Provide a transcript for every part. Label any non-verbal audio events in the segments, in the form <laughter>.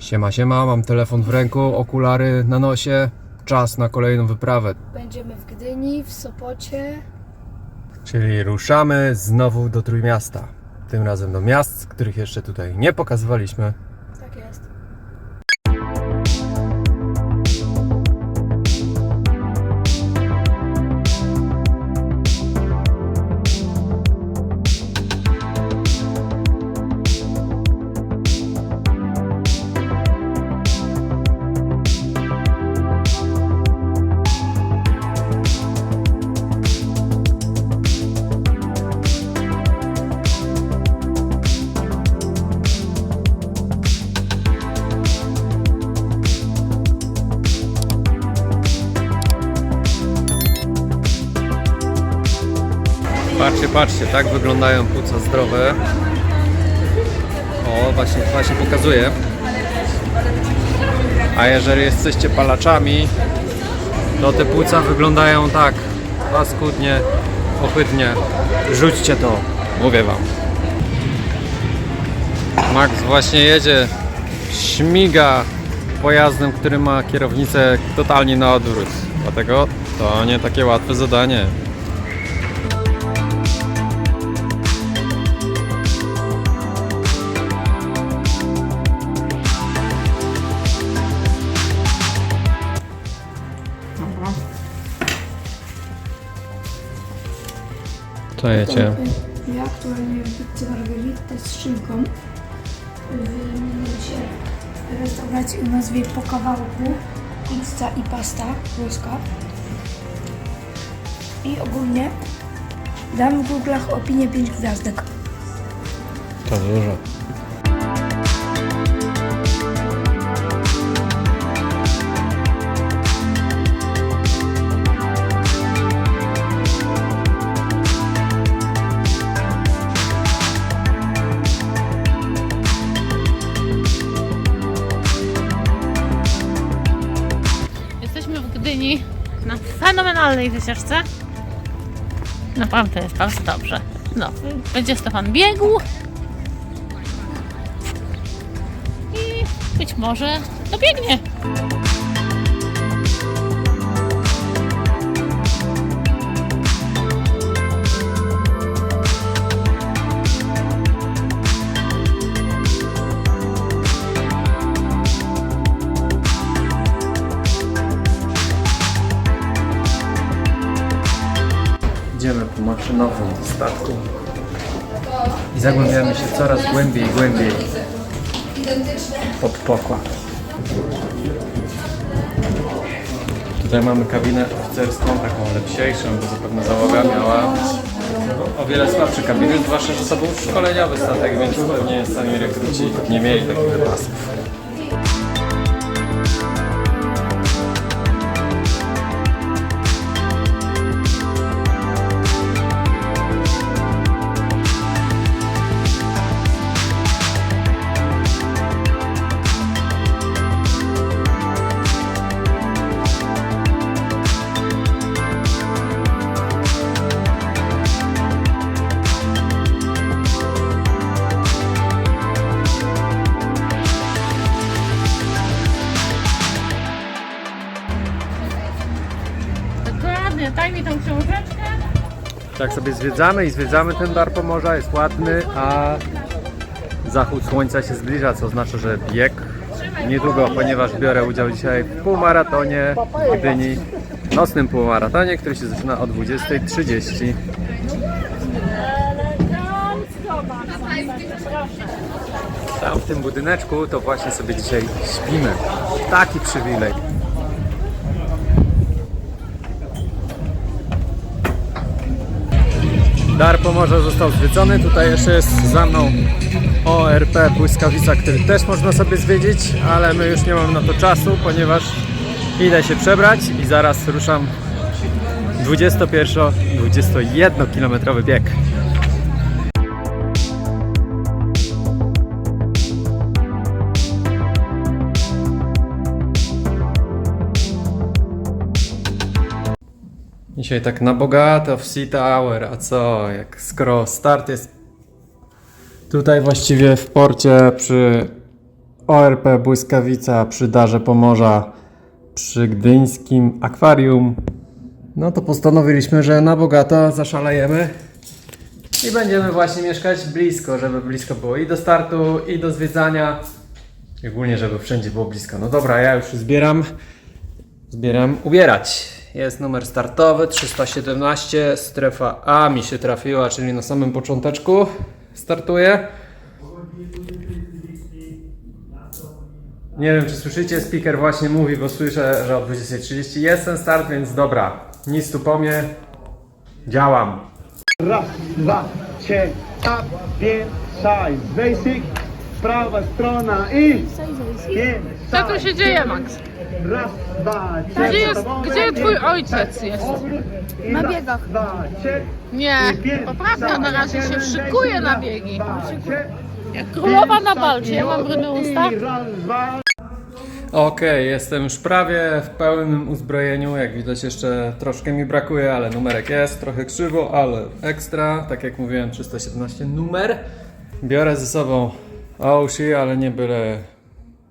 Siema, siema, mam telefon w ręku, okulary na nosie. Czas na kolejną wyprawę. Będziemy w Gdyni, w Sopocie. Czyli ruszamy znowu do Trójmiasta. Tym razem do miast, których jeszcze tutaj nie pokazywaliśmy. Tak jest. Patrzcie, tak wyglądają płuca zdrowe. O, właśnie, właśnie pokazuję. A jeżeli jesteście palaczami, to te płuca wyglądają tak paskudnie, ohydnie. Rzućcie to, mówię wam. Max właśnie jedzie, śmiga pojazdem, który ma kierownicę totalnie na odwrót. Dlatego to nie takie łatwe zadanie. Co jecie? Ja aktualnie jem pizzę margheritę z szynką w minucie restauracji o nazwie Po Kawałku. Pizza i pasta włoska. I ogólnie dam w Google'ach opinię 5 gwiazdek. To dużo. Fenomenalnej wycieczce. Naprawdę jest bardzo dobrze. No, będzie Stefan biegł. I być może dobiegnie. Idziemy po maszynowym statku i zagłębiamy się coraz głębiej i głębiej pod pokład. Tutaj mamy kabinę oficerską, taką lepsiejszą, bo zapewne załoga miała o wiele słabsze kabiny, zwłaszcza, że to był szkoleniowy statek, więc pewnie sami rekruci nie mieli takich wypasów. Daj mi tą książeczkę. Tak sobie zwiedzamy i zwiedzamy ten dar Pomorza, jest ładny, a zachód słońca się zbliża, co oznacza, że bieg niedługo, ponieważ biorę udział dzisiaj w półmaratonie w Gdyni, nocnym półmaratonie, który się zaczyna o 20.30. Tam w tym budyneczku to właśnie sobie dzisiaj śpimy. Taki przywilej. Dar Pomorza został zwiedzony. Tutaj jeszcze jest za mną ORP Błyskawica, który też można sobie zwiedzić, ale my już nie mamy na to czasu, ponieważ idę się przebrać i zaraz ruszam 21-21 km bieg. Dzisiaj tak na bogato w Sea Tower, a co, jak skoro start jest tutaj właściwie w porcie przy ORP Błyskawica przy Darze Pomorza przy gdyńskim akwarium. No to postanowiliśmy, że na bogato zaszalejemy i będziemy właśnie mieszkać blisko, żeby blisko było i do startu, i do zwiedzania. Ogólnie, żeby wszędzie było blisko. No dobra, ja już zbieram. Zbieram ubierać. Jest numer startowy 317, strefa A mi się trafiła, czyli na samym począteczku startuję. Nie wiem, czy słyszycie, speaker właśnie mówi, bo słyszę, że o 20.30 jest ten start, więc dobra, nic tu po mnie, działam. Raz, dwa, trzy, up, pięć, side, basic, prawa strona i pięć, Co tu się dzieje, Max? Raz, dwa, trzy, Gdzie, jest, gdzie twój ojciec jest? Na biegach. Dwa, Nie, poprawka na razie się szykuje na biegi. trzy, Królowa na balcie, ja mam brudne usta. Okej, jestem już prawie w pełnym uzbrojeniu. Jak widać, jeszcze troszkę mi brakuje, ale numerek jest. Trochę krzywo, ale ekstra. Tak jak mówiłem, 317 numer. Biorę ze sobą Oshi, ale nie byle,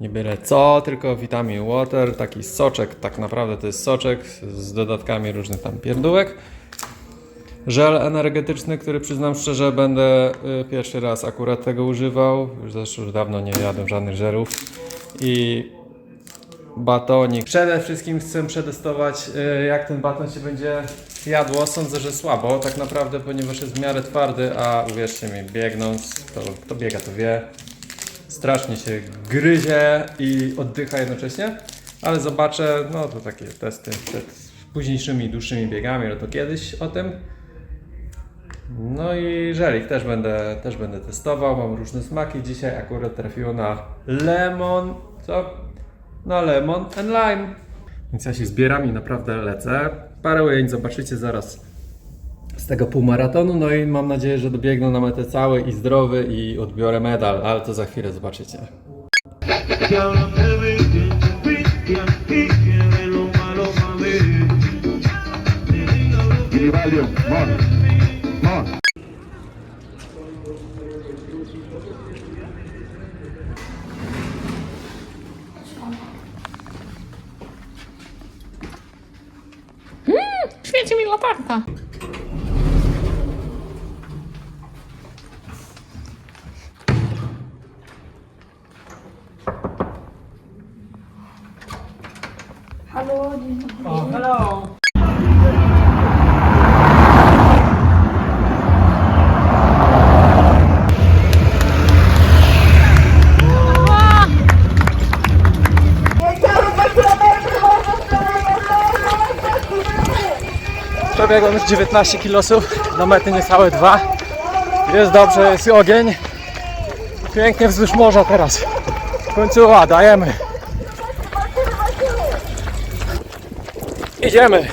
nie byle co, tylko vitamin water. Taki soczek, tak naprawdę to jest soczek z dodatkami różnych tam pierdółek. Żel energetyczny, który przyznam szczerze, będę y, pierwszy raz akurat tego używał. Już zresztą już dawno nie jadłem żadnych żelów. I batonik. Przede wszystkim chcę przetestować, y, jak ten baton się będzie jadło. Sądzę, że słabo, tak naprawdę, ponieważ jest w miarę twardy, a uwierzcie mi, biegnąc, to kto biega, to wie, strasznie się gryzie i oddycha jednocześnie. Ale zobaczę, no to takie testy przed późniejszymi, dłuższymi biegami, no to kiedyś o tym. No i żelik też będę, też będę testował, mam różne smaki. Dzisiaj akurat trafiło na lemon, co? Na lemon and lime. Więc ja się zbieram i naprawdę lecę. Parę ujęć zobaczycie zaraz z tego półmaratonu, no i mam nadzieję, że dobiegnę na metę cały i zdrowy i odbiorę medal, ale to za chwilę zobaczycie. Mon. Świeci mi latarka. Dobry. Ła! Przebiegłem już 19 kilosów, do mety niecałe dwa. Jest dobrze, jest ogień. Pięknie wzdłuż morza teraz. Końcowa, dajemy. Idziemy.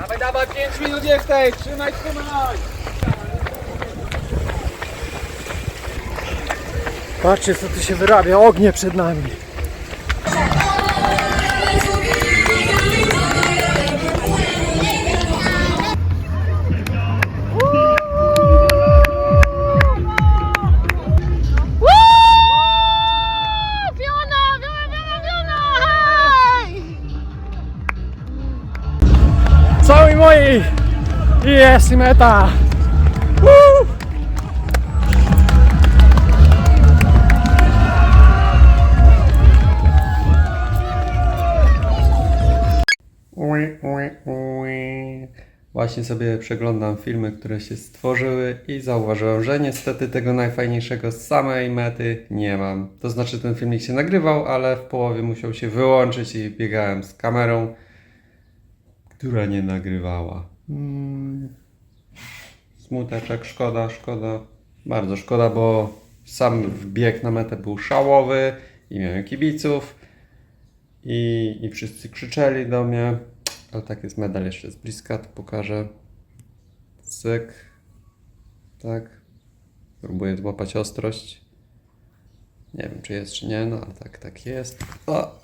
Dawaj, dawaj, 5 minut jesteś, trzymaj, trzymaj. Patrzcie co tu się wyrabia, ognie przed nami. I jest i meta! Woo! Właśnie sobie przeglądam filmy, które się stworzyły i zauważyłem, że niestety tego najfajniejszego z samej mety nie mam. To znaczy ten filmik się nagrywał, ale w połowie musiał się wyłączyć i biegałem z kamerą, która nie nagrywała. Mm. Smuteczek, szkoda, szkoda. Bardzo szkoda, bo sam wbieg na metę był szałowy i miałem kibiców i, i wszyscy krzyczeli do mnie. Ale tak jest medal jeszcze z bliska, to pokażę. Cyk. Tak. Próbuję złapać ostrość. Nie wiem, czy jest, czy nie, no ale tak, tak jest. O!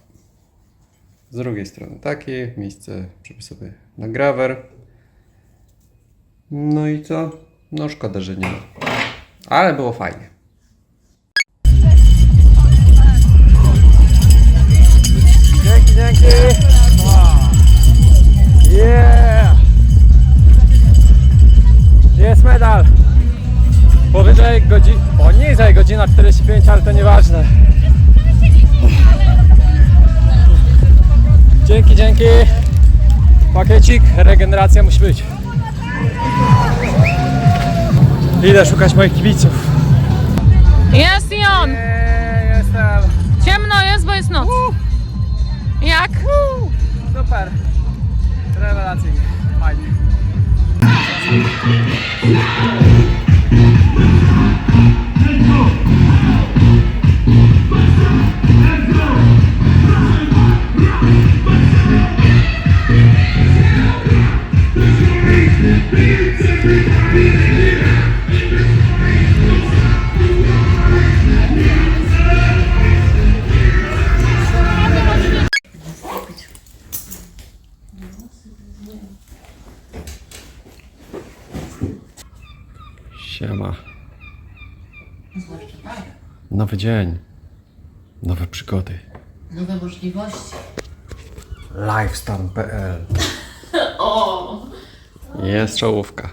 Z drugiej strony takie, miejsce, żeby sobie na grawer. No i co? No szkoda, że nie ma. Ale było fajnie. Dzięki, dzięki. Yeah! Jest medal. Powyżej godziny, poniżej godzina 45, ale to nieważne. Dzięki, dzięki. Pakiecik, regeneracja musi być. Idę szukać moich kibiców. Jest i on! Eee, jestem. Ciemno jest, bo jest noc. Jak? Super. Rewelacyjnie. Fajnie. Nowy dzień. Nowe przygody. Nowe możliwości. Lifestyle.pl <laughs> Jest czołówka.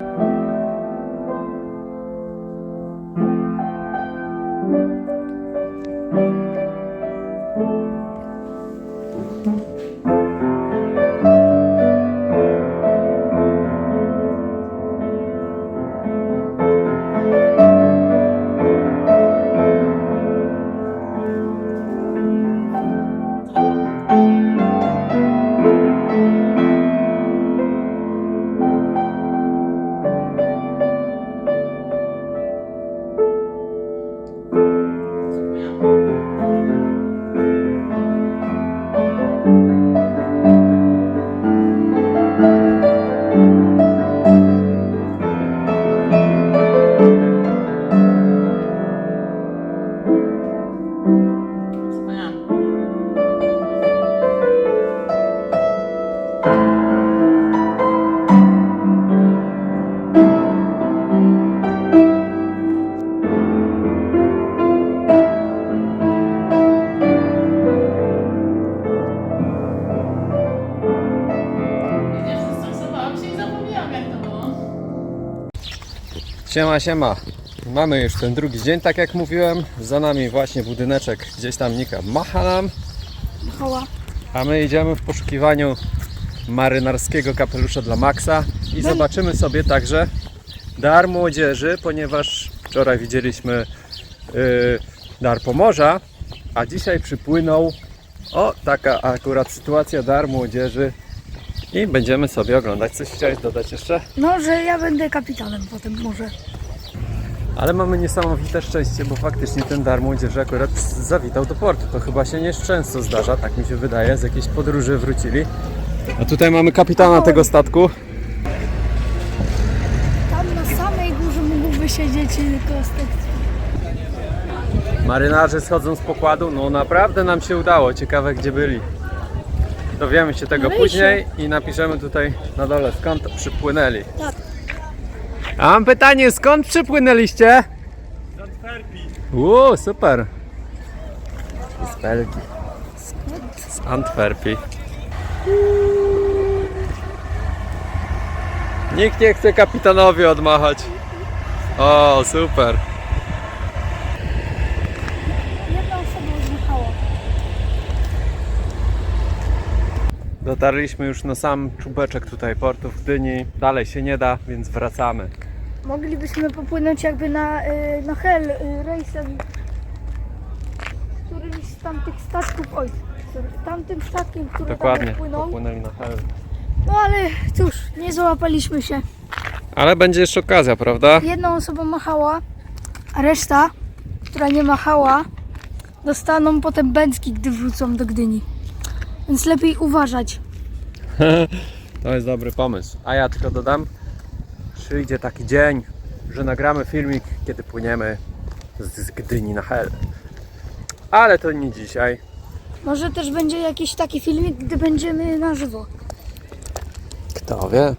Siema, siema. Mamy już ten drugi dzień, tak jak mówiłem. Za nami właśnie budyneczek, gdzieś tam Nika macha nam, Machała. a my idziemy w poszukiwaniu marynarskiego kapelusza dla Maxa i zobaczymy sobie także dar młodzieży, ponieważ wczoraj widzieliśmy yy, dar Pomorza, a dzisiaj przypłynął o taka akurat sytuacja dar młodzieży i będziemy sobie oglądać. Coś chciałeś dodać jeszcze? No, że ja będę kapitanem potem może. Ale mamy niesamowite szczęście, bo faktycznie ten dar młodzieży akurat zawitał do portu. To chyba się nie często zdarza, tak mi się wydaje, z jakiejś podróży wrócili. A tutaj mamy kapitana tego statku. Tam na samej górze mógłby siedzieć kostek. Marynarze schodzą z pokładu, no naprawdę nam się udało. Ciekawe gdzie byli. Dowiemy się tego No i później i napiszemy tutaj na dole skąd przypłynęli. Tak. A mam pytanie, skąd przypłynęliście? Z Antwerpii. Uuu, super. Z Belgii. Z Antwerpii. Nikt nie chce kapitanowi odmachać. O, super. Jedna osoba odmachała. Dotarliśmy już na sam czubeczek tutaj portu w Gdyni. Dalej się nie da, więc wracamy. Moglibyśmy popłynąć jakby na, y, na Hel y, rejsem którymś z tamtych statków, oj, sorry, tamtym statkiem, który Dokładnie, tam płynął. popłynęli na hel. No ale cóż, nie załapaliśmy się. Ale będzie jeszcze okazja, prawda? Jedna osoba machała, a reszta, która nie machała, dostaną potem bęcki, gdy wrócą do Gdyni. Więc lepiej uważać. <laughs> To jest dobry pomysł. A ja tylko dodam, przyjdzie taki dzień, że nagramy filmik, kiedy płyniemy z, Gdyni na hel. Ale to nie dzisiaj. Może też będzie jakiś taki filmik, gdy będziemy na żywo. Kto wie?